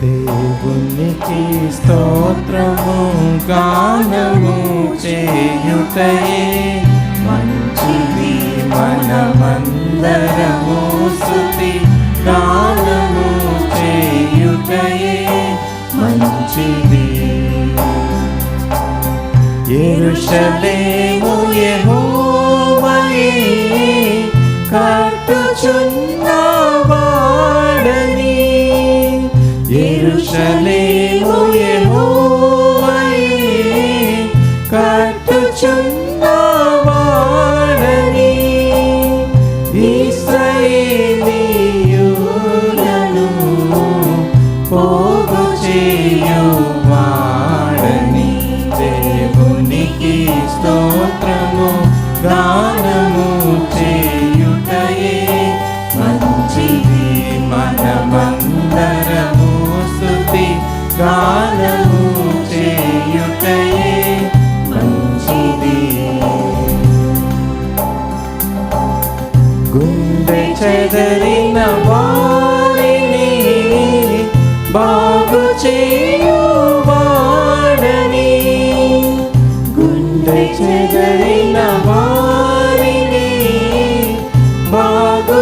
దేవునికి స్తోత్రము గానము చేయుటయే. మంచిది మనమందరము స్థుతి గా కట్టుచున్నవాడని ఎరుషలేము యెహోవాయే కట్టుచున్నవాడని స్తుతి చేయుటయే మంచిది గుండె చెదరిన వారిని బాగు చేయువాడని గుండె చెదరిన వారిని బాగు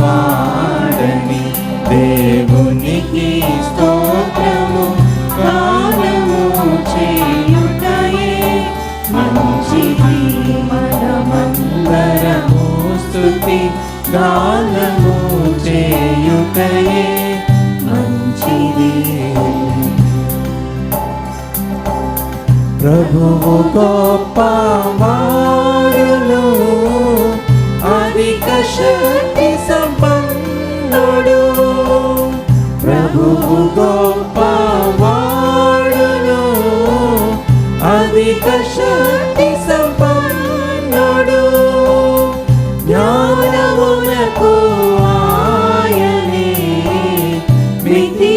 పాడని దేవునికి స్తోత్రము గానము చేయుటయే మంచిది. మనమందరము స్తుతి గానము చేయుటయే మంచిది. ప్రభువు గొప్పవాడును అధిక శక్తి సంపన్నుడు. ప్రభువు గొప్పవాడును అధిక శక్తి సంపన్నుడు. జ్ఞానమునకు ఆయనే. మితియులేని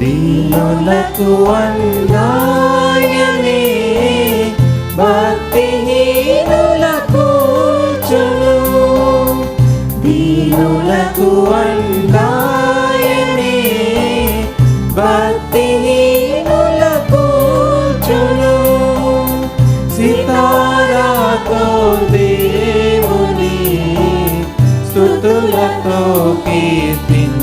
దీనులకు అందాయనే భక్తిహీనులకు చును దీనులకు అందాయనే భక్తిహీనులకు చును సితారాతో దేవుని స్థుతులతో కీర్తించుడి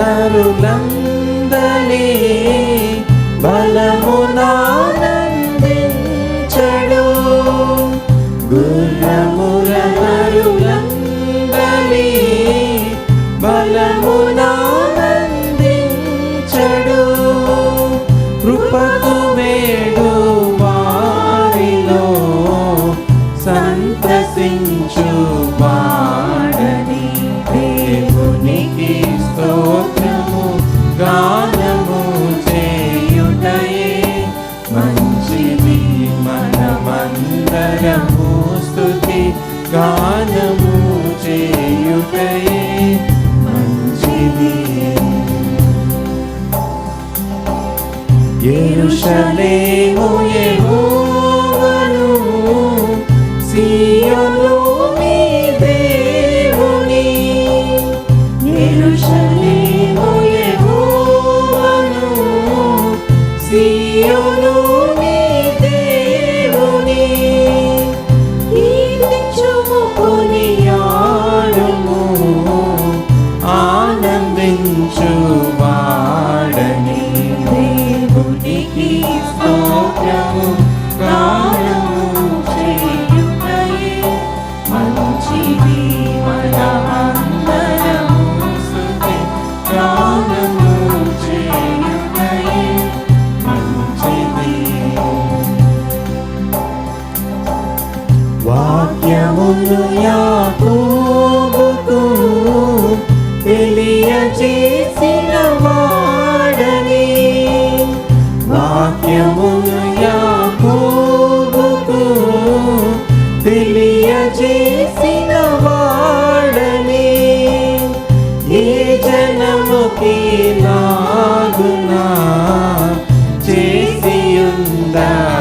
గుర్రముల బలమునానందించడు గుర్రముల నరులందలి బలమునానందించడు కృపకు Jerusalemu, Jerusalemu. Oh oh దయచేసిన వాడని. వాక్యమును యాకోబుకు తెలియచేసిన వాడని. ఏ జనముకి నాగునా చేసి ఉందా